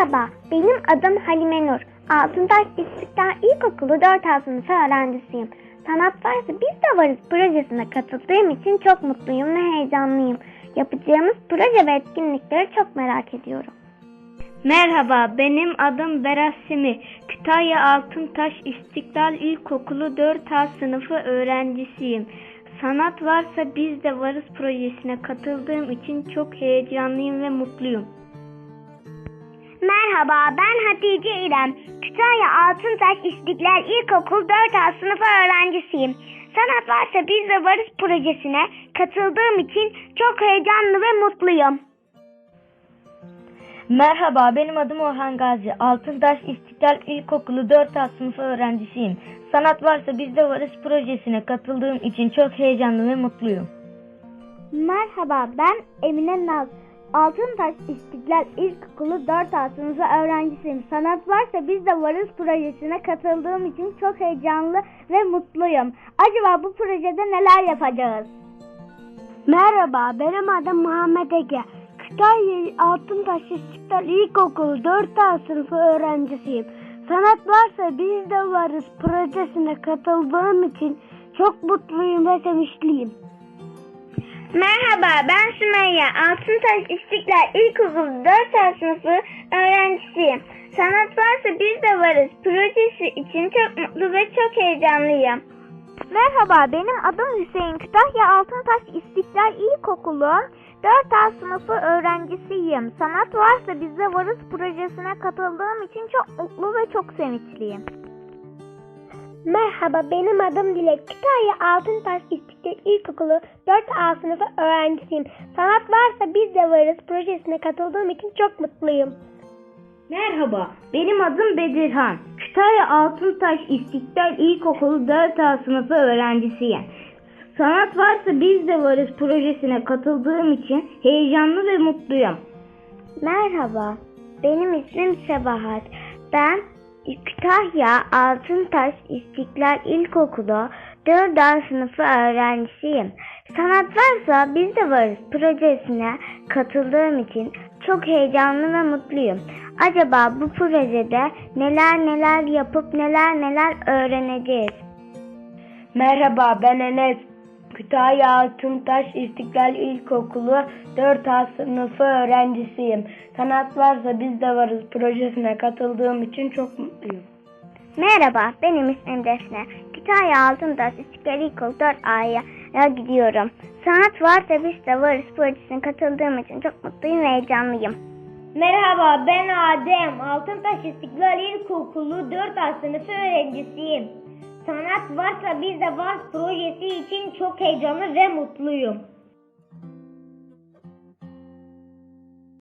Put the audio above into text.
Merhaba, benim adım Halime Nur. Altıntaş İstiklal İlkokulu 4 A sınıfı öğrencisiyim. Sanat Varsa Biz de Varız projesine katıldığım için çok mutluyum ve heyecanlıyım. Yapacağımız proje ve etkinlikleri çok merak ediyorum. Merhaba, benim adım Berat Simi. Kütahya Altıntaş İstiklal İlkokulu 4A sınıfı öğrencisiyim. Sanat varsa biz de varız projesine katıldığım için çok heyecanlıyım ve mutluyum. Merhaba, ben Hatice İrem. Kütahya Altıntaş İstiklal İlkokul 4A sınıfı öğrencisiyim. Sanat Varsa Biz de Varız projesine katıldığım için çok heyecanlı ve mutluyum. Merhaba, benim adım Orhan Gazi. Altıntaş İstiklal İlkokulu 4A sınıfı öğrencisiyim. Sanat varsa biz de varız projesine katıldığım için çok heyecanlı ve mutluyum. Merhaba ben Emine Naz. Altıntaş İstiklal İlkokulu 4A sınıfı öğrencisiyim. Sanat varsa biz de varız projesine katıldığım için çok heyecanlı ve mutluyum. Acaba bu projede neler yapacağız? Merhaba benim adım Muhammed Ege. Kütahya Altıntaş İstiklal İlkokulu 4A sınıfı öğrencisiyim. Sanat varsa biz de varız projesine katıldığım için çok mutluyum ve sevinçliyim. Merhaba ben Sümeyye. Altıntaş İstiklal İlkokulu 4 sınıfı öğrencisiyim. Sanat varsa biz de varız. Projesi için çok mutlu ve çok heyecanlıyım. Merhaba benim adım Hüseyin Kütahya Altıntaş İstiklal İlkokulu 4A sınıfı öğrencisiyim. Sanat varsa biz de varız projesine katıldığım için çok mutlu ve çok sevinçliyim. Merhaba benim adım Dilek. Kütahya Altıntaş İstiklal İlkokulu 4A sınıfı öğrencisiyim. Sanat varsa biz de varız projesine katıldığım için çok mutluyum. Merhaba, benim adım Bedirhan. Kütahya Altıntaş İstiklal İlkokulu 4A sınıfı öğrencisiyim. Sanat varsa biz de varız projesine katıldığım için heyecanlı ve mutluyum. Merhaba benim ismim Sebahat. Ben Kütahya Altıntaş İstiklal İlkokulu 4A sınıfı öğrencisiyim. Sanat varsa biz de varız projesine katıldığım için çok heyecanlı ve mutluyum. Acaba bu projede neler neler yapıp neler neler öğreneceğiz? Merhaba, ben Enes. Kütahya Altıntaş İstiklal İlkokulu 4A sınıfı öğrencisiyim. Sanat varsa biz de varız projesine katıldığım için çok mutluyum. Merhaba, benim ismim Defne. Kütahya Altıntaş İstiklal İlkokulu 4A'ya gidiyorum. Sanat varsa biz de varız projesine katıldığım için çok mutluyum ve heyecanlıyım. Merhaba, ben Adem. Altıntaş İstiklal İlkokulu 4A sınıfı öğrencisiyim. Sanat varsa biz de var projesi için çok heyecanlı ve mutluyum.